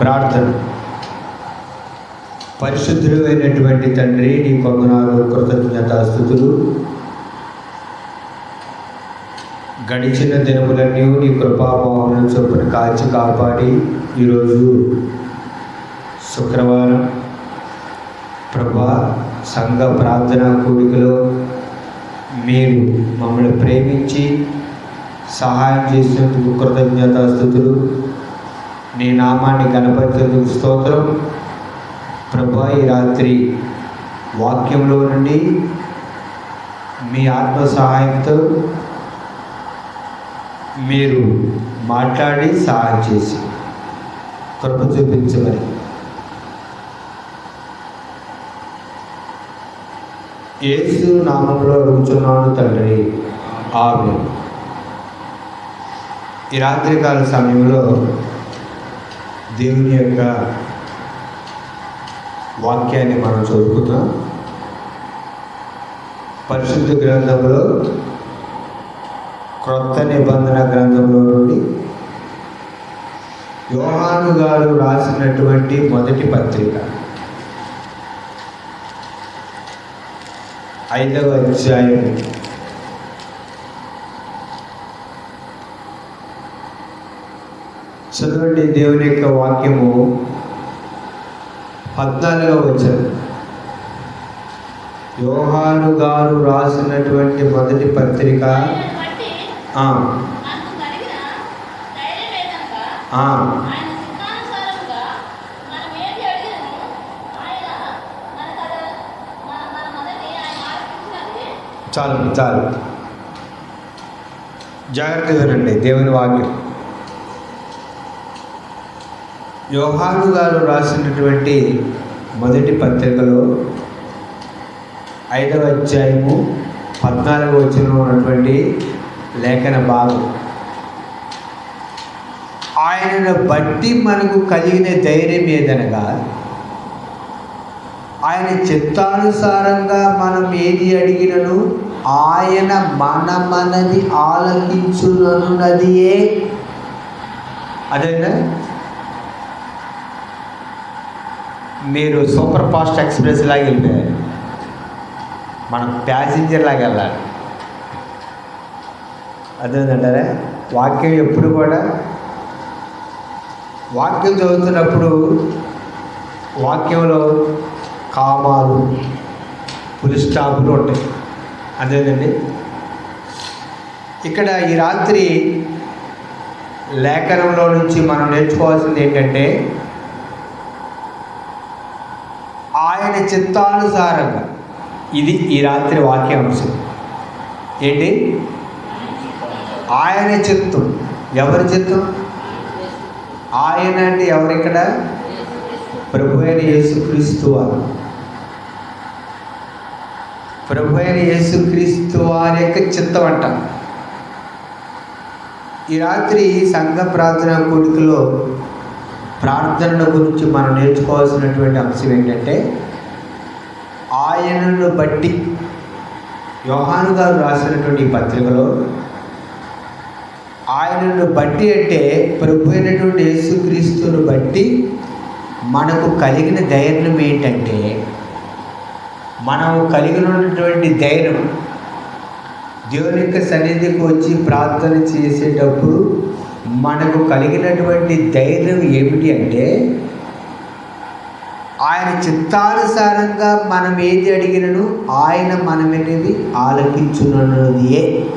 ప్రార్థన. పరిశుద్ధుడు అయినటువంటి తండ్రి నీ కొందనాలు కృతజ్ఞతాస్థుతులు గడిచిన దినములన్నీ నీ కృపాభావం చొప్పున కాచి కాపాడి ఈరోజు శుక్రవారం ప్రభా సంఘ ప్రార్థనా కూడికలో మీరు మమ్మల్ని ప్రేమించి సహాయం చేసినందుకు కృతజ్ఞతాస్థుతులు నీ నామాన్ని గణపతి స్తోత్రం. ప్రభా ఈ రాత్రి వాక్యంలో నుండి మీ ఆత్మ సహాయంతో మీరు మాట్లాడి సహాయం చేసి కృప చూపించమని. ఏసు నామంలో అడుగుతున్నాను తండ్రి. ఆమె ఈ రాత్రికాల సమయంలో దేవుని యొక్క వాక్యాన్ని మనం చదువుకుందాం. పరిశుద్ధ గ్రంథంలో క్రొత్త నిబంధన గ్రంథంలో నుండి యోహాను గారు రాసినటువంటి మొదటి పత్రిక. ఐదవ అధ్యాయం చదవండి దేవుని యొక్క వాక్యము పద్నాలుగో వచ్చారు యోహాను గారు రాసినటువంటి మొదటి పత్రిక చాలు చాలు. జాగ్రత్తగా వినండి దేవుని వాక్యం. యోహాను గారు రాసినటువంటి మొదటి పత్రికలో ఐదవ అధ్యాయము పద్నాలుగు వచ్చిన ఉన్నటువంటి లేఖన భాగం. ఆయనను బట్టి మనకు కలిగిన ధైర్యం ఏదనగా ఆయన చిత్తానుసారంగా మనం ఏది అడిగినను ఆయన మన మనది ఆలకించునన్నదియే అదేనా? మీరు సూపర్ ఫాస్ట్ ఎక్స్ప్రెస్ లాగా వెళ్ళిపోయారు. మనం ప్యాసింజర్ లాగా వెళ్ళాలి. అదేంటంటారా వాక్యం ఎప్పుడు కూడా వాక్యం చదువుతున్నప్పుడు వాక్యంలో కామాలు పులిస్టాపులు ఉంటాయి. అదేనండి ఇక్కడ ఈ రాత్రి లేఖనంలో నుంచి మనం నేర్చుకోవాల్సింది ఏంటంటే ఆయన చిత్తానుసారంగా. ఇది ఈ రాత్రి వాక్యాంశం ఏంటి? ఆయన చిత్తం. ఎవరి చిత్తం? ఆయన అంటే ఎవరిక్కడ ప్రభు అయిన యేసుక్రీస్తు వారు. ప్రభు అయిన యేసుక్రీస్తు వారి యొక్క చిత్తం అంట. ఈ రాత్రి సంఘ ప్రార్థన కోరికలో ప్రార్థనల గురించి మనం నేర్చుకోవాల్సినటువంటి అంశం ఏంటంటే ఆయనను బట్టి యోహాను గారు రాసినటువంటి పత్రికలో ఆయనను బట్టి అంటే ప్రభు అయినటువంటి యేసుక్రీస్తును బట్టి మనకు కలిగిన ధైర్యం ఏంటంటే మనం కలిగి ఉన్నటువంటి ధైర్యం దేవుని యొక్క సన్నిధికి వచ్చి ప్రార్థన చేసేటప్పుడు మనకు కలిగినటువంటి ధైర్యం ఏమిటి అంటే ఆయన చిత్తానుసారంగా మనం ఏది అడిగినను ఆయన మనమనేది ఆలకించున్నదియే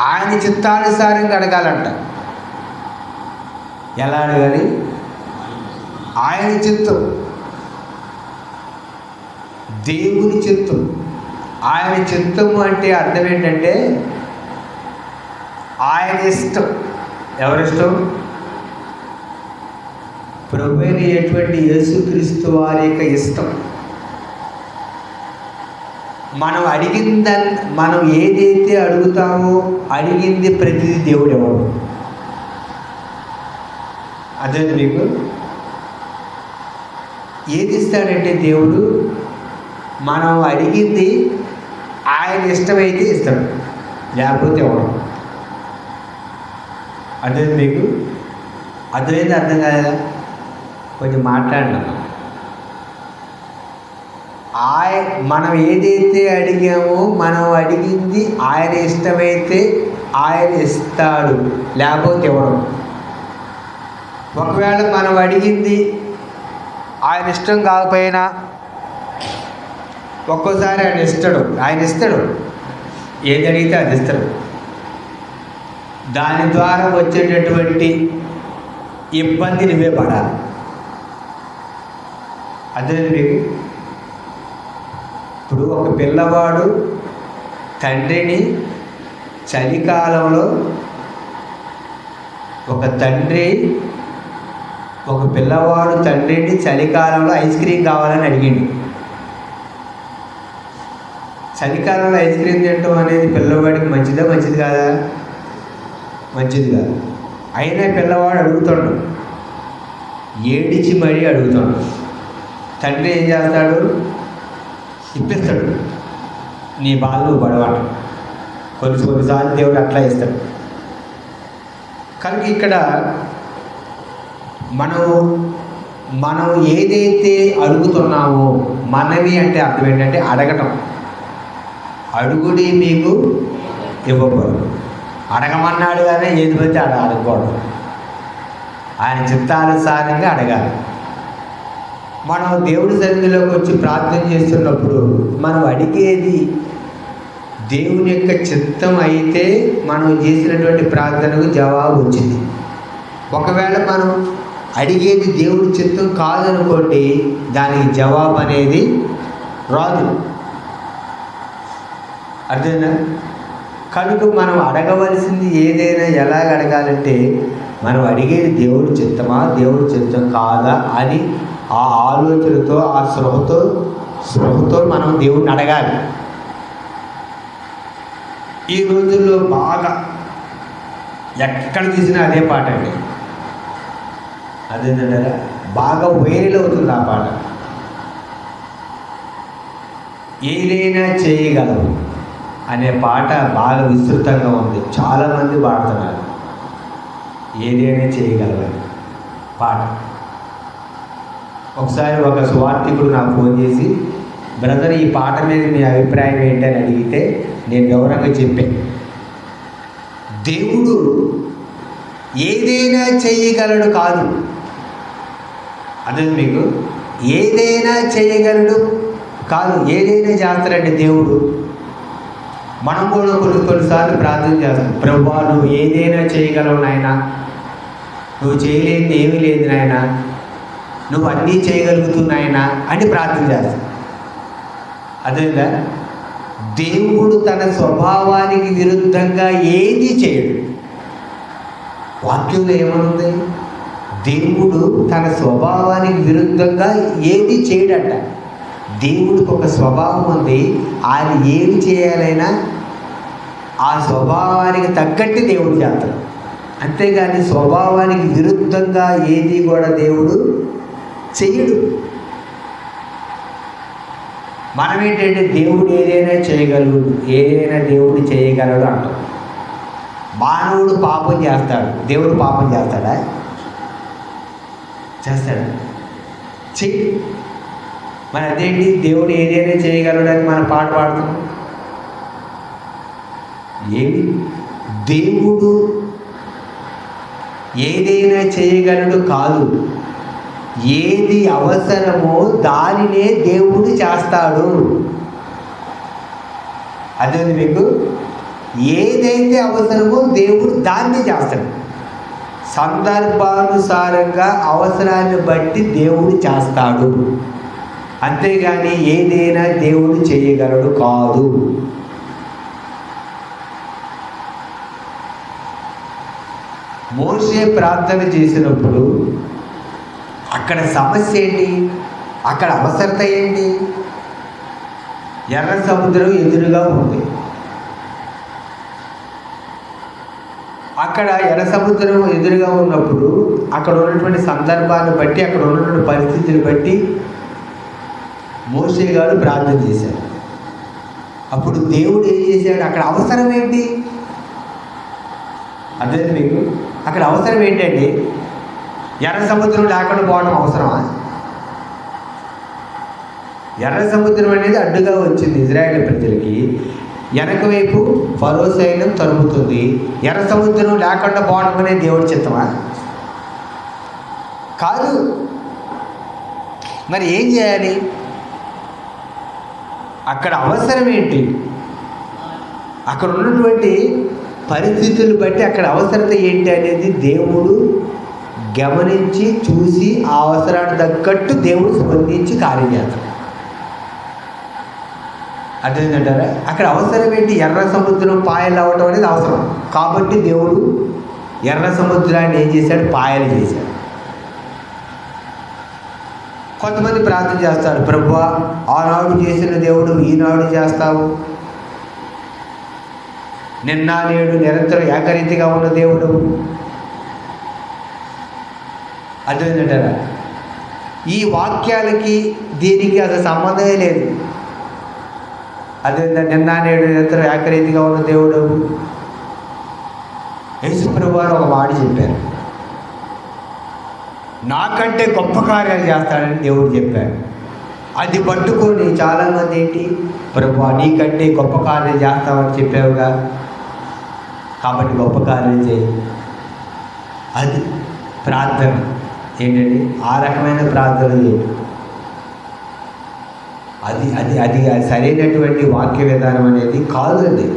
ఆయన చిత్తానుసారంగా అడగాలంట. ఎలా అడగాలి? ఆయన చిత్తం. దేవుని చిత్తం. ఆయన చిత్తము అంటే అర్థం ఏంటంటే ఆయన ఇష్టం. ఎవరిష్టం? ప్రభు అయినటువంటి యేసుక్రీస్తు వారి యొక్క ఇష్టం. మనం అడిగింద మనం ఏదైతే అడుగుతామో అడిగింది ప్రతిదీ దేవుడు ఎవరు అదే మీకు? ఏది ఇస్తాడంటే దేవుడు మనం అడిగింది ఆయన ఇష్టమైతే ఇస్తాడు లేకపోతే ఇవ్వడం అదే మీకు? అర్థమైంది అర్థం కాదా కొంచెం మాట్లాడినాం ఆయ మనం ఏదైతే అడిగామో మనం అడిగింది ఆయన ఇష్టమైతే ఆయన ఇస్తాడు లేకపోతే ఇవ్వడం ఒకవేళ మనం అడిగింది ఆయన ఇష్టం కాకపోయినా ఒక్కోసారి ఆయన ఇస్తాడు ఆయన ఇస్తాడు. ఏది అడిగితే అది ఇస్తాడు. దాని ద్వారా వచ్చేటటువంటి ఇబ్బంది నువ్వే పడాలి. అదే మీకు ఇప్పుడు ఒక పిల్లవాడు తండ్రిని చలికాలంలో ఒక తండ్రి ఒక పిల్లవాడు తండ్రిని చలికాలంలో ఐస్ క్రీమ్ కావాలని అడిగిండు. చలికాలంలో ఐస్ క్రీమ్ తినడం అనేది పిల్లవాడికి మంచిదా మంచిది కాదా? మంచిది కాదు. అయినా పిల్లవాడు అడుగుతాడు. ఏడిచి మరీ అడుగుతాడు. తండ్రి ఏం చేస్తాడు? ఇప్పిస్తాడు. నీ బాధ పడవాట కొన్ని కొన్నిసార్లు దేవుడు అట్లా ఇస్తాడు. కనుక ఇక్కడ మనం మనం ఏదైతే అడుగుతున్నామో మనవి అంటే అర్థం ఏంటంటే అడగటం. అడుగుడి మీకు ఇవ్వకూడదు. అడగమన్నాడు కానీ ఏది పడితే అడ అడగకూడదు. ఆయన చిత్తానుసారంగా అడగాలి. మనం దేవుడి సన్నిధిలోకి వచ్చి ప్రార్థన చేస్తున్నప్పుడు మనం అడిగేది దేవుని యొక్క చిత్తం అయితే మనం చేసినటువంటి ప్రార్థనకు జవాబు వచ్చింది. ఒకవేళ మనం అడిగేది దేవుడి చిత్తం కాదనుకోండి దానికి జవాబు అనేది రాదు. అర్థమైనా కనుక మనం అడగవలసింది ఏదైనా ఎలాగ అడగాలంటే మనం అడిగేది దేవుడి చిత్తమా దేవుడి చిత్తం కాదా అని ఆ ఆలోచనతో ఆ స్పృహతో స్పృహతో మనం దేవుడిని అడగాలి. ఈ రోజుల్లో బాగా ఎక్కడ తీసినా అదే పాట అండి. అదేంటంటారా? బాగా వైరల్ అవుతుంది ఆ పాట. ఏదైనా చేయగలవు అనే పాట బాగా విస్తృతంగా ఉంది. చాలామంది పాడుతున్నారు. ఏదైనా చేయగలవని పాట. ఒకసారి ఒక సువార్థికుడు నాకు ఫోన్ చేసి బ్రదర్ ఈ పాట మీద మీ అభిప్రాయం ఏంటని అడిగితే నేను గౌరవంగా చెప్పాను దేవుడు ఏదైనా చేయగలడు కాదు. అదే మీకు? ఏదైనా చేయగలడు కాదు. ఏదైనా చేస్తాడంటే దేవుడు. మనం కూడా కొన్ని కొన్నిసార్లు ప్రార్థన చేస్తాం. ప్రభా నువ్వు ఏదైనా చేయగలవు నాయన. నువ్వు చేయలేదు ఏమీ లేదు నాయన. నువ్వు అన్నీ చేయగలుగుతున్నాయనా అని ప్రార్థన చేస్తావు అదేదా? దేవుడు తన స్వభావానికి విరుద్ధంగా ఏది చేయడు. వాక్యంలో ఏమనుంది? దేవుడు తన స్వభావానికి విరుద్ధంగా ఏది చేయడట. దేవుడికి ఒక స్వభావం ఉంది. ఆయన ఏమి చేయాలైనా ఆ స్వభావానికి తగ్గట్టు దేవుడు చేస్తాడు. అంతేగాని స్వభావానికి విరుద్ధంగా ఏది కూడా దేవుడు చేయడు. మనం ఏంటంటే దేవుడు ఏదైనా చేయగలడు ఏదైనా దేవుడు చేయగలడు అంటాం. మానవుడు పాపం చేస్తాడు. దేవుడు పాపం చేస్తాడా? చేస్తాడా. చెయ్యి మరి అదేంటి దేవుడు ఏదైనా చేయగలడు అని మనం పాట పాడుతున్నాం ఏమి? దేవుడు ఏదైనా చేయగలడు కాదు. ఏది అవసరమో దానినే దేవుడు చేస్తాడు. అదే మీకు? ఏదైతే అవసరమో దేవుడు దాన్ని చేస్తాడు. సందర్భానుసారంగా అవసరాన్ని బట్టి దేవుడు చేస్తాడు. అంతేగాని ఏదైనా దేవుడు చేయగలడు కాదు. మోసే ప్రార్థన చేసినప్పుడు అక్కడ సమస్య ఏంటి? అక్కడ అవసరత ఏంటి? ఎర్ర సముద్రం ఎదురుగా ఉంది. అక్కడ ఎర్ర సముద్రం ఎదురుగా ఉన్నప్పుడు అక్కడ ఉన్నటువంటి సందర్భాన్ని బట్టి అక్కడ ఉన్నటువంటి పరిస్థితిని బట్టి మోసే గారు ప్రార్థన చేశారు. అప్పుడు దేవుడు ఏం చేశాడు? అక్కడ అవసరం ఏంటి? అదే మీకు? అక్కడ అవసరం ఏంటండి ఎర్ర సముద్రం లేకుండా పోవడం అవసరమా? ఎర్ర సముద్రం అనేది అడ్డుగా వచ్చింది ఇజ్రాయేల్ ప్రజలకి. వెనక వైపు ఫరో సైన్యం తరుముతుంది. ఎర్ర సముద్రం లేకుండా పోవడం అనేది దేవుడి చిత్తమా? కాదు. మరి ఏం చేయాలి? అక్కడ అవసరం ఏంటి? అక్కడ ఉన్నటువంటి పరిస్థితులు బట్టి అక్కడ అవసరత ఏంటి అనేది దేవుడు గమనించి చూసి ఆ అవసరానికి తగ్గట్టు దేవుడు స్పందించి కార్యం చేస్తాడు. అర్థమైందంటారా అక్కడ అవసరం ఏంటి? ఎర్ర సముద్రం పాయలు అవ్వటం అనేది అవసరం. కాబట్టి దేవుడు ఎర్ర సముద్రాన్ని ఏం చేశాడు? పాయలు చేశాడు. కొంతమంది ప్రార్థన చేస్తారు ప్రభు ఆనాడు చేసిన దేవుడు ఈనాడు చేస్తావు. నిన్న నేడు నిరంతరం ఏకరీతిగా ఉన్న దేవుడు. అర్థమైందంటారా? ఈ వాక్యాలకి దీనికి అసలు సంబంధమే లేదు. అదే నిన్న నేడు ఎంత ఏకరీతిగా ఉన్న దేవుడు యేసుప్రభు వారు ఒక మాట చెప్పారు. నాకంటే గొప్ప కార్యాలు చేస్తాడని దేవుడు చెప్పారు. అది పట్టుకొని చాలామంది ఏంటి? ప్రభు నీకంటే గొప్ప కార్యం చేస్తామని చెప్పావుగా. కాబట్టి గొప్ప కార్యం చేయి. అది ప్రార్థన. ఏంటండి ఆ రకమైన ప్రార్థన చేయటం అది అది అది అది సరైనటువంటి వాక్య విధానం అనేది కాదు అది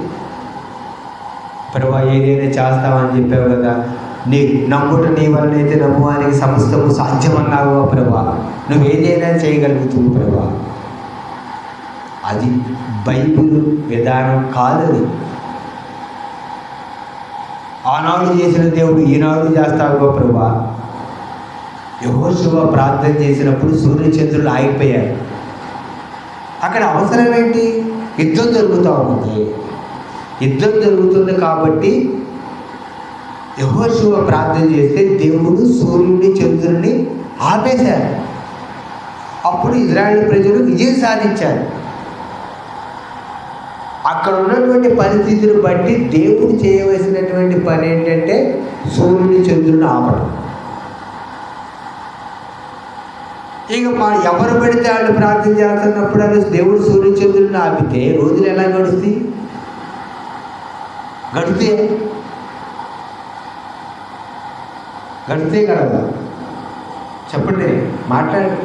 ప్రభా ఏదైనా చేస్తామని చెప్పావు కదా నీ నమ్ముట నీ వలనైతే నమ్మువానికి సమస్తము సాధ్యమన్నావు ప్రభా. నువ్వు ఏదైనా చేయగలుగుతావు ప్రభా. అది బైబిల్ విధానం కాదది ఆనాడు చేసిన దేవుడు ఈనాడు చేస్తావు ప్రభా. యహోశివ ప్రార్థన చేసినప్పుడు సూర్యచంద్రులు ఆగిపోయారు. అక్కడ అవసరం ఏంటి? యుద్ధం జరుగుతూ ఉంది. యుద్ధం జరుగుతుంది కాబట్టి యహోశివ ప్రార్థన చేస్తే దేవుడు సూర్యుని చంద్రుని ఆపేశారు. అప్పుడు ఇజ్రాయెల్ ప్రజలు విజయం సాధించారు. అక్కడ ఉన్నటువంటి పరిస్థితిని బట్టి దేవుడు చేయవలసినటువంటి పని ఏంటంటే సూర్యుని చంద్రుని ఆపడం. ఇక మా ఎవరు పెడితే వాళ్ళు ప్రార్థన చేస్తున్నప్పుడు అది దేవుడు సూర్యచంద్రుడిని ఆపితే రోజులు ఎలా గడుస్తాయి? గడితే? గడితే కదా చెప్పండి మాట్లాడండి.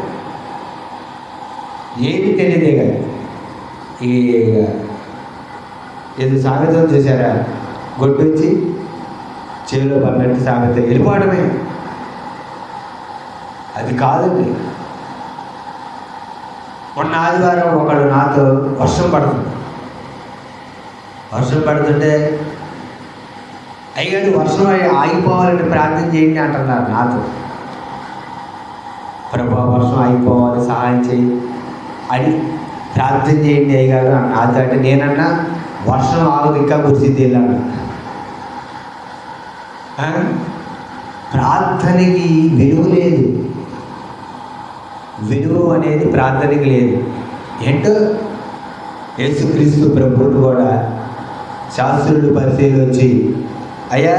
ఏది తెలియదే కదా. ఈ ఇది సామెతం చేశారా? గొడ్డొచ్చి చేలో పడినట్టు సామెత వెళ్ళిపోవడమే. అది కాదండి. మొన్న ఆదివారం ఒకడు నాతో వర్షం పడుతుంది. వర్షం పడుతుంటే అయ్యాడు వర్షం ఆగిపోవాలని ప్రార్థన చేయండి అంటున్నారు నాతో. ప్రభా వర్షం ఆగిపోవాలి సహాయం చేయి అని ప్రార్థన చేయండి అయ్యగారు నాతో అంటే నేనన్నా వర్షం ఆగదు ఇంకా కురిసిద్ది వెళ్ళాను ప్రార్థనకి విలువ లేదు. విలువ అనేది ప్రార్థనకి లేదు. ఏంటో? యేసుక్రీస్తు ప్రభువును కూడా శాస్త్రులు పరిశీలి వచ్చి అయ్యా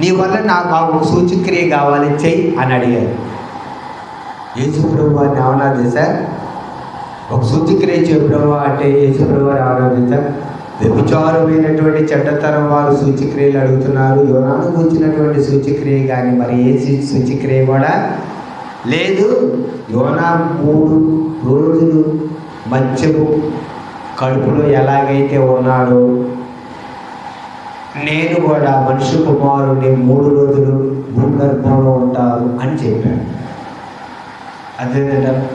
నీ వల్ల నాకు మాకు ఒక సూచక్రియ కావాలి చెయ్యి అని అడిగారు. యేసు ప్రభు అని ఏమన్నా చేశా ఒక సూచక్రియ చెయ్యి అంటే యేసు ప్రభు అని ఏమన్నా చేశా వ్యభిచారమైనటువంటి చెడ్డతరం వారు సూచక్రియలు అడుగుతున్నారు. యువనాను కూర్చున్నటువంటి సూచక్రియ కానీ మరి ఏ సూచక్రియ కూడా లేదు యోనా మూడు రోజులు మత్స్యపు కడుపులో ఎలాగైతే ఉన్నాడో నేను కూడా మనిషి కుమారుని మూడు రోజులు భూగర్భంలో ఉంటారు అని చెప్పాడు. అదేంటంటే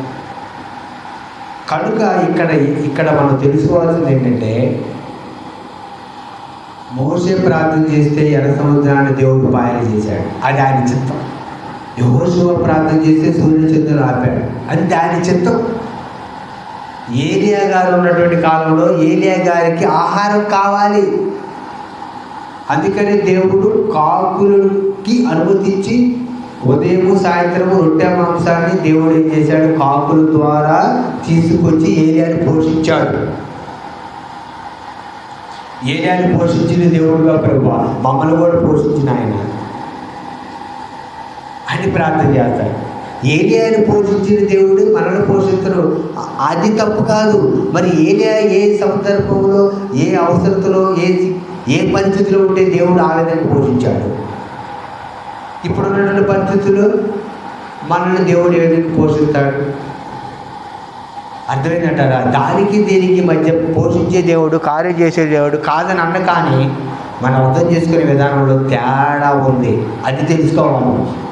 కనుక ఇక్కడ ఇక్కడ మనం తెలుసుకోవాల్సింది ఏంటంటే మోసే ప్రార్థన చేస్తే ఎర్ర సముద్రాన్ని దేవుడు పాయలు చేశాడు. అది ఆయన చిత్తం. యహోశివ ప్రార్థన చేస్తే సూర్యచంద్రులు ఆపాడు. అది దాని చిత్తం. ఏలియా గారు ఉన్నటువంటి కాలంలో ఏలియా గారికి ఆహారం కావాలి. అందుకనే దేవుడు కాకులకి అనుమతించి ఉదయము సాయంత్రము రొట్టె మాంసాన్ని దేవుడు ఏం చేశాడు? కాకుల ద్వారా తీసుకొచ్చి ఏలియాని పోషించాడు. ఏలియాని పోషించిన దేవుడుగా ప్రభు మమ్మల్ని కూడా పోషించిన ఆయన. అని ప్రార్థన చేస్తారు. ఏలియాని పోషించిన దేవుడు మనల్ని పోషిస్తారు అది తప్పు కాదు. మరి ఏలియా ఏ సందర్భంలో ఏ అవసరతలో ఏ ఏ పరిస్థితిలో ఉంటే దేవుడు ఆ విధంగా పోషించాడు? ఇప్పుడున్నటువంటి పరిస్థితులు మనల్ని దేవుడు ఏ విధంగా పోషిస్తాడు? అర్థమైందంటారా? దానికి దీనికి మధ్య పోషించే దేవుడు కార్యం చేసే దేవుడు కాదని అన్న కానీ మనం అర్థం చేసుకునే విధానంలో తేడా ఉంది. అది తెలుసుకోవాలి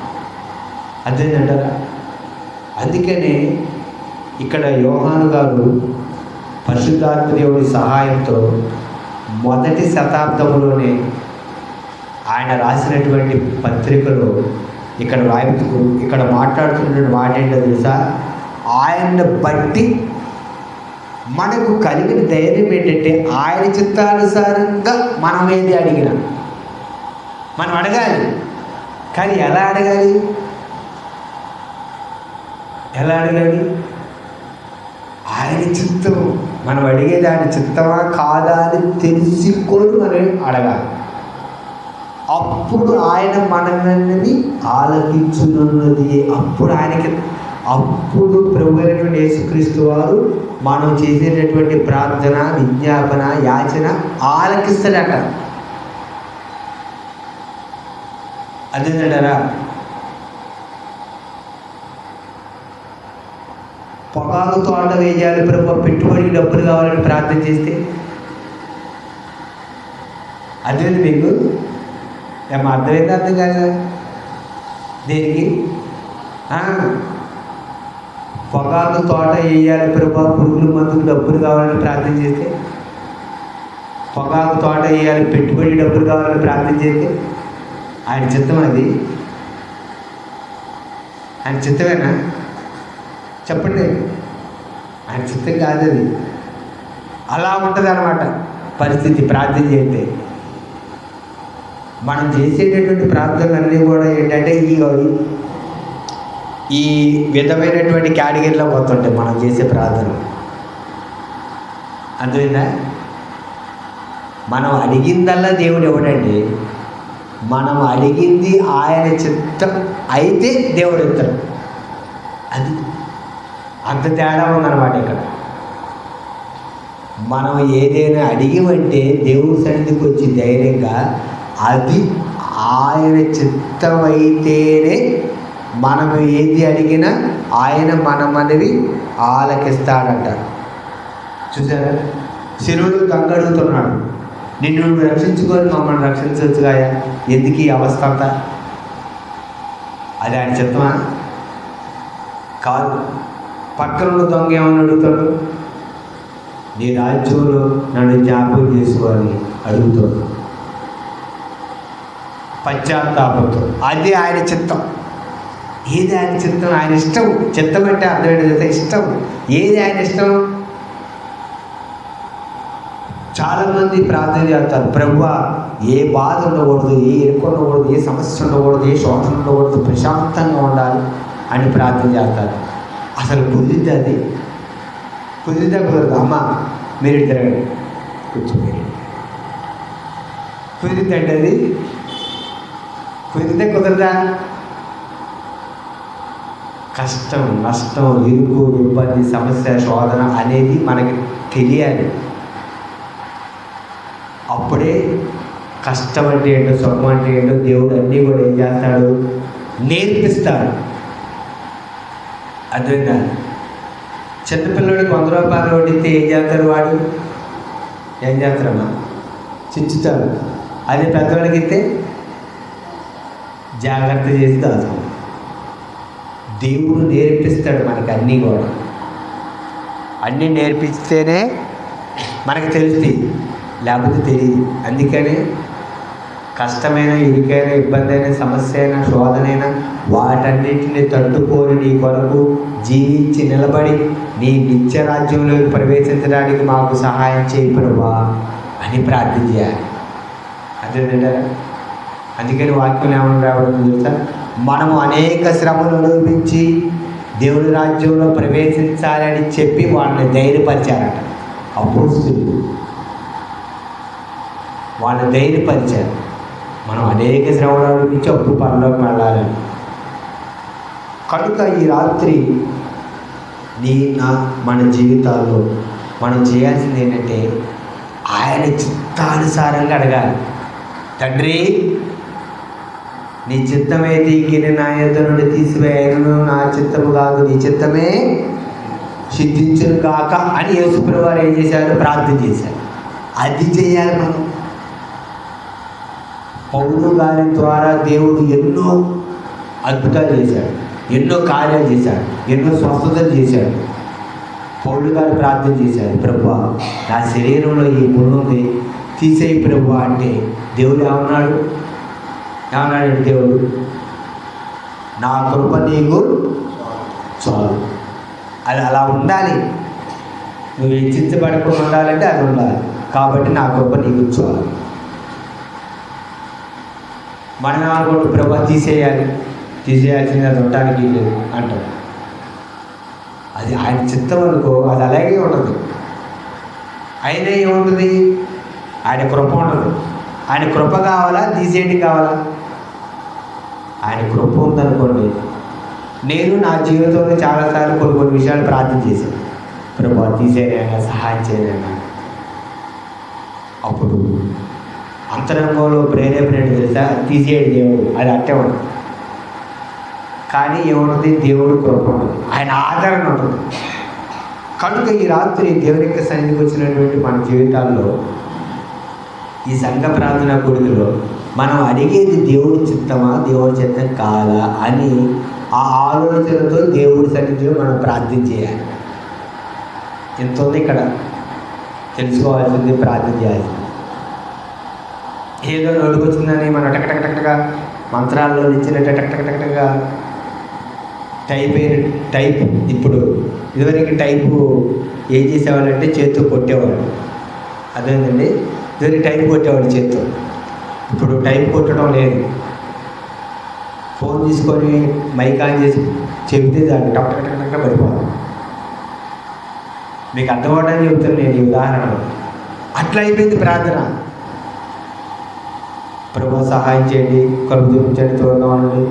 అర్థమైందంటారా అందుకనే ఇక్కడ యోహాను గారు పరిశుద్ధాత్మ దేవుడి సహాయంతో మొదటి శతాబ్దంలోనే ఆయన రాసినటువంటి పత్రికలో ఇక్కడ రాయితూ ఇక్కడ మాట్లాడుతున్న మాట ఏంటో తెలుసా? ఆయన్ని బట్టి మనకు కలిగిన ధైర్యం ఏంటంటే ఆయన చిత్తానుసారంగా మనం ఏది అడిగినా. మనం అడగాలి. కానీ ఎలా అడగాలి? ఎలా అడగాలి ఆయన చిత్తం మనం అడిగేది ఆయన చిత్తమా కాదా అని తెలుసుకొని మనం అడగాలి. అప్పుడు ఆయన మనల్ని ఆలకించునున్నది. అప్పుడు ఆయనకి అప్పుడు ప్రభు అయినటువంటి యేసుక్రీస్తు వారు మనం చేసేటటువంటి ప్రార్థన విజ్ఞాపన యాచన ఆలకిస్తాడట అదేంటారా పొగాకు తోట వేయాలి ప్రభు పెట్టుబడికి డబ్బులు కావాలని ప్రార్థన చేస్తే? అర్థమైంది మీకు. ఏమో అర్థమైంది అర్థం కాదు కదా దేనికి పొగాకు తోట వేయాలి ప్రభు పురుగుల మందుకు డబ్బులు కావాలని ప్రార్థన చేస్తే? పొగాకు తోట వేయాలి పెట్టుబడి డబ్బులు కావాలని ప్రార్థన చేస్తే? ఆయన చిత్తం అది. ఆయన చిత్తమేనా? చెప్పండి. ఆయన చిత్తం కాదు అది అలా ఉంటుంది అనమాట పరిస్థితి ప్రార్థన చేస్తే. మనం చేసేటటువంటి ప్రార్థనలన్నీ కూడా ఏంటంటే ఈ ఈ విధమైనటువంటి కేటగిరీలో పోతుంటాయి మనం చేసే ప్రార్థన. అర్థమైందా? మనం అడిగిందల్లా దేవుడు ఇవ్వడండి మనం అడిగింది ఆయన చిత్తం అయితే దేవుడు ఇస్తాడు అది అంత తేడా ఉందన్నమాట ఇక్కడ. మనం ఏదైనా అడిగిమంటే దేవుడి సన్నిధికి వచ్చి ధైర్యంగా అది ఆయన చిత్తమైతేనే మనం ఏది అడిగినా ఆయన మనం అనేది ఆలకిస్తాడంట చూసారా? శిరుడు గంగడుగుతున్నాడు. నిన్ను నువ్వు రక్షించుకొని మమ్మల్ని రక్షించవచ్చుగాయా ఎందుకు ఈ అవస్థ అంతా? అది ఆయన చిత్తమా కాదు. పక్కన దొంగ ఏమని అడుగుతాడు? నీ రాజ్యంలో నన్ను జ్ఞాపకం చేసుకోవాలని అడుగుతాడు. పశ్చాత్తాపంతో. అది ఆయన చిత్తం. ఏది ఆయన చిత్తం? ఆయన ఇష్టం. చిత్తం అంటే అర్థమైన ఇష్టం. ఏది ఆయన ఇష్టం? చాలామంది ప్రార్థన చేస్తారు ప్రభు ఏ బాధ ఉండకూడదు ఏ ఇరుకు ఉండకూడదు ఏ సమస్య ఉండకూడదు ఏ శోషణ ఉండకూడదు ప్రశాంతంగా ఉండాలి అని ప్రార్థన చేస్తారు. అసలు కుదిరితే అది. కుదిరితే కుదరదు అమ్మ మీరు తిరగండి కూర్చోండి. కుదిరితే అంటే అది. కుదిరితే కుదరదా? కష్టం నష్టం ఇరుకు ఇబ్బంది సమస్య శోధన అనేది మనకి తెలియాలి. అప్పుడే కష్టం అంటే ఏంటో సుఖం అంటే ఏంటో దేవుడు అన్నీ కూడా ఏం చేస్తాడు? నేర్పిస్తాడు. అర్థమైందా? చిన్నపిల్లడికి వంద రూపాయలు వడ్డితే ఏం చేస్తారు వాడు? ఏం చేస్తారమ్మా? చించుతాడు అదే పెద్దవాడికి ఇస్తే జాగ్రత్త చేసి దాచుకో దేవుడు నేర్పిస్తాడు మనకి అన్నీ కూడా. అన్నీ నేర్పిస్తేనే మనకు తెలుస్తాయి. లేకపోతే తెలియదు. అందుకని కష్టమైన ఇరుకైనా ఇబ్బంది అయినా సమస్య అయినా శోధనైనా వాటన్నిటిని తట్టుకొని నీ కొరకు జీవించి నిలబడి నీ నిత్య రాజ్యంలోకి ప్రవేశించడానికి మాకు సహాయం చేయి ప్రభా అని ప్రార్థన చేయాలి. అదేంటంటే అందుకని వాక్యం ఏమని రావడం తెలుసా? మనము అనేక శ్రమలు అనుభవించి దేవుడి రాజ్యంలో ప్రవేశించాలని చెప్పి వాళ్ళని ధైర్యపరిచారట. అపోస్తులు. వాళ్ళని ధైర్యపరిచారు. మనం అనేక శ్రమలు అనుభవించి అప్పుడు పనిలోకి వెళ్ళాలని. కనుక ఈ రాత్రి నీ నా మన జీవితాల్లో మనం చేయాల్సింది ఏంటంటే ఆయన చిత్తానుసారంగా అడగాలి. తండ్రి నీ చిత్తమే ఈ నా యొద్ద నుండి తీసివేయను నా చిత్తము కాదు నీ చిత్తమే సిద్ధించను కాక అని యేసుప్రభు వారు ఏం చేశారు? ప్రార్థన చేశారు. అది చేయాలి మనం. పౌరు గారి ద్వారా దేవుడు ఎన్నో అద్భుతాలు చేశాడు. ఎన్నో కార్యాలు చేశాడు ఎన్నో స్వస్థతలు చేశాడు. పౌరుడు గారు ప్రార్థన చేశారు ప్రభు నా శరీరంలో ఈ మునుంది తీసేయి ప్రభు అంటే దేవుడు ఏమన్నాడు? ఏమన్నాడు దేవుడు? నా కృప నీకు చాలు. అది అలా ఉండాలి. నువ్వు హెచ్చించబడకుండా ఉండాలంటే అది ఉండాలి. కాబట్టి నా కృప నీకు చాలు. మనం అనుకోండి ప్రభా తీసేయాలి. తీసేయాల్సింది అది ఉండడానికి లేదు అంటారు. అది ఆయన చిత్తం అనుకో అది అలాగే ఉండదు అయినా ఏముంటుంది? ఆయన కృప ఉండదు ఆయన కృప కావాలా? తీసేయడం కావాలా? ఆయన కృప ఉందనుకోండి నేను నా జీవితంలో చాలాసార్లు కొన్ని కొన్ని విషయాలు ప్రార్థన చేశాను. ప్రభా తీసేయనైనా సహాయం చేయనైనా అప్పుడు అంతరంగంలో ప్రేరేపణ తెలుసా? తీసేయడు దేవుడు అది అట్టే ఉంటుంది. కానీ ఏమున్నది దేవుడు కృప ఆయన ఆదరణ ఉంటుంది కనుక ఈ రాత్రి దేవుని యొక్క సన్నిధికి వచ్చినటువంటి మన జీవితాల్లో ఈ సంఘ ప్రార్థన గుడిలో మనం అడిగేది దేవుడి చిత్తమా దేవుడి చిత్తం కాదా అని ఆ ఆలోచనతో దేవుడి సన్నిధిలో మనం ప్రార్థన చేయాలి. ఎంత ఉంది ఇక్కడ? తెలుసుకోవాల్సింది ప్రార్థన చేయాల్సింది ఏదో నోటుకొచ్చిందని మనం టకటకటకటగా మంత్రాల్లో ఇచ్చినట్టు టకటకటకటగా టైప్ టైప్ ఇప్పుడు ఇదివరకు టైపు ఏం చేసేవాళ్ళంటే చేతితో కొట్టేవాడు అదేంటండి ఇదివరకు టైప్ కొట్టేవాడు చేతితో. ఇప్పుడు టైప్ కొట్టడం లేదు. ఫోన్ తీసుకొని మైక్ ఆన్ చేసి చెబితే దాన్ని టక్ టక్ టక్ పడిపోవాలి. మీకు అర్థమవడానికి చెబుతాను నేను ఈ ఉదాహరణ అట్లా అయిపోయింది ప్రార్థన. ప్రభు సహాయం చేయండి కలుపు చూపించండి తోడుగా ఉండండి.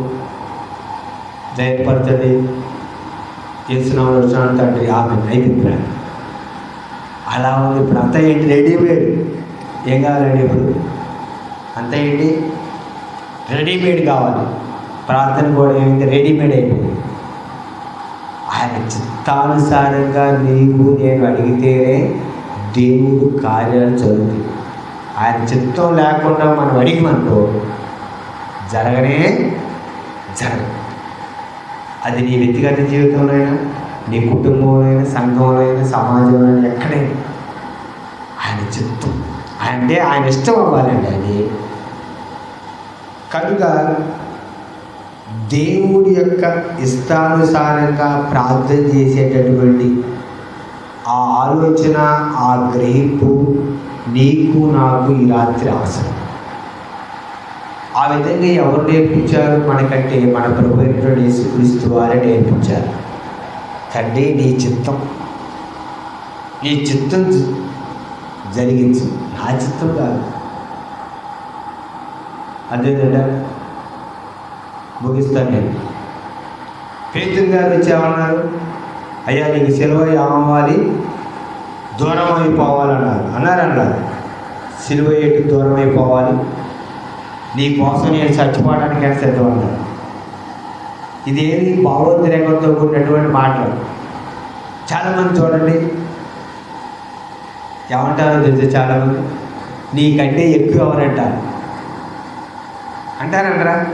జయపరచండి చేస్తున్నామని వచ్చినాను తండ్రి. ఆమె అయిపోయింది అలా ఉంది ఇప్పుడు. అంతా ఏంటి? రెడీమేడ్ ఏం కావాలండి ఇప్పుడు? అంతా ఏంటి? రెడీమేడ్ కావాలి. ప్రార్థన కూడా ఏమైంది? రెడీమేడ్ అయిపోయింది. ఆయన చిత్తానుసారంగా నీవు నేను అడిగితేనే దేవుడు కార్యాలు చదువుతుంది. ఆయన చిత్తం లేకుండా మనం అడిగమనుకో జరగనే జరగదు. అది నీ వ్యక్తిగత జీవితంలో అయినా నీ కుటుంబంలో అయినా సంఘంలో అయినా సమాజంలో అయినా ఎక్కడైనా. ఆయన చిత్తం అంటే ఆయన ఇష్టం అవ్వాలండి అది. కనుక దేవుడి యొక్క ఇష్టానుసారంగా ప్రార్థన చేసేటటువంటి ఆ ఆలోచన ఆ గ్రహింపు నీకు నాకు ఈ రాత్రి అవసరం. ఆ విధంగా ఎవరు నేర్పించారు? మనకంటే మన ప్రభు అయినటువంటి యేసుక్రీస్తు వారే నేర్పించారు. తండ్రి నీ చిత్తం. నీ చిత్తం జరిగించు నా చిత్తం కాదు. అదేంటంటే ముగిస్తాను నేను. పేతురు గారు వచ్చామన్నారు అయ్యా నీకు సిలువ అవ్వాలి దూరం అయిపోవాలన్నారు అన్నారు అన్నారు సిలువ ఎటు దూరం అయిపోవాలి నీ కోసం నేను చచ్చిపోవడానికి సిద్ధమన్నా ఇదేది భావోద్రేకంతో కూడినటువంటి మాటలు? చాలామంది చూడండి. ఏమంటారో తెలుసు చాలామంది? నీకంటే ఎక్కువ ఎవరంటారు? అంటారంటారా?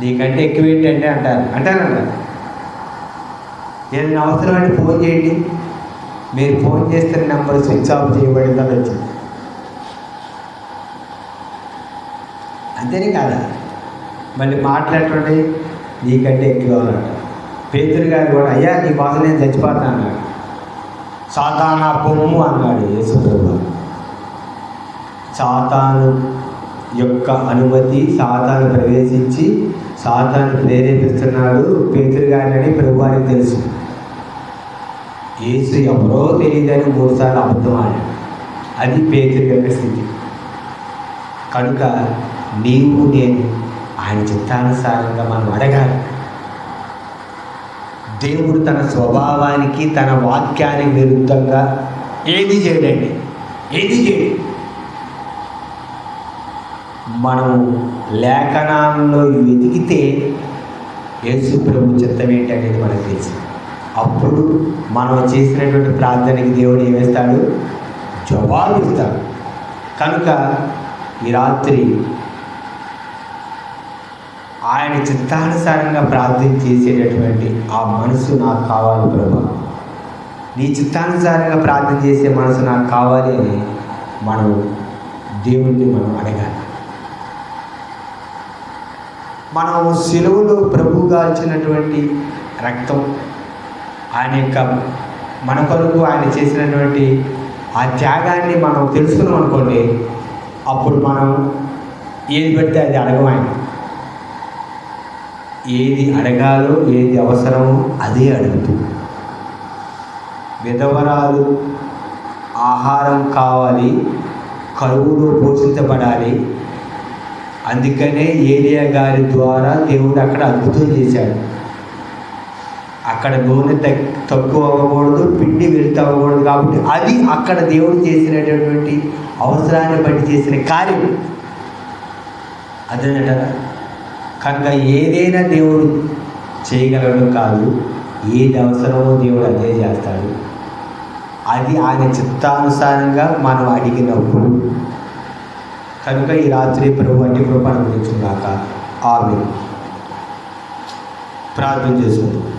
నీకంటే ఎక్కువ ఏంటంటే అంటారు. అంటారంటారా? ఏదైనా అవసరం అంటే ఫోన్ చేయండి. మీరు ఫోన్ చేస్తే నెంబర్ స్విచ్ ఆఫ్ చేయబడిందని వచ్చింది. అంతేనే కాదా. మళ్ళీ మాట్లాడండి నీకంటే ఎక్కువ అన్నట్టు పేతురు గారు కూడా అయ్యా నీ కోసం నేను చచ్చిపోతాను అన్నాడు. సాతానా పొమ్ము అన్నాడు యేసుప్రభు సాతాను యొక్క అనుమతి సాతాను ప్రవేశించి సాతాను ప్రేరేపిస్తున్నాడు పేతురు గారిని ప్రభువానికి తెలుసు. యేసు ఎవరో తెలియదని మూడుసార్లు అబద్ధం ఆడాడు. అది పేతురు యొక్క స్థితి. కనుక నీవు నేను ఆయన చిత్తానుసారంగా మనం అడగాలి. దేవుడు తన స్వభావానికి తన వాక్యానికి విరుద్ధంగా ఏది చేయడండి? ఏది చేయడు? మనము లేఖనాల్లో వెతికితే యేసు ప్రభు చిత్తం ఏంటి అనేది మనకు తెలుసు. అప్పుడు మనం చేసినటువంటి ప్రార్థనకి దేవుడు ఏమేస్తాడు జవాబు ఇస్తాడు. కనుక ఈ రాత్రి ఆయన చిత్తానుసారంగా ప్రార్థన చేసేటటువంటి ఆ మనసు నాకు కావాలి ప్రభు. నీ చిత్తానుసారంగా ప్రార్థన చేసే మనసు నాకు కావాలి అని మనం దేవుణ్ణి మనం అడగాలి. మనం సెలవులో ప్రభువుగా ఇచ్చినటువంటి రక్తం ఆయన యొక్క మన కొరకు ఆయన చేసినటువంటి ఆ త్యాగాన్ని మనం తెలుసుకున్నాం అనుకోండి అప్పుడు మనం ఏది పెడితే అది అడగం ఆయన. ఏది అడగాలో ఏది అవసరమో అదే అడుగుతూ. విధవరాలు ఆహారం కావాలి కరువులో పోషించబడాలి. అందుకనే ఏలియా గారి ద్వారా దేవుడు అక్కడ అద్భుతం చేశాడు. అక్కడ నూనె తగ్- తక్కువ అవ్వకూడదు పిండి వెళ్తూ అవ్వకూడదు కాబట్టి అది అక్కడ దేవుడు చేసినటువంటి అవసరాన్ని బట్టి చేసిన కార్యం. అదేనట కనుక ఏదైనా దేవుడు చేయగలడు కాదు ఏది అవసరమో దేవుడు అదే చేస్తాడు. అది ఆయన చిత్తానుసారంగా మనం అడిగినప్పుడు కనుక ఈ రాత్రి ప్రభు అట్టి కృప అనుగ్రహించుగాక ఆమె ప్రార్థన చేసుకుంటాం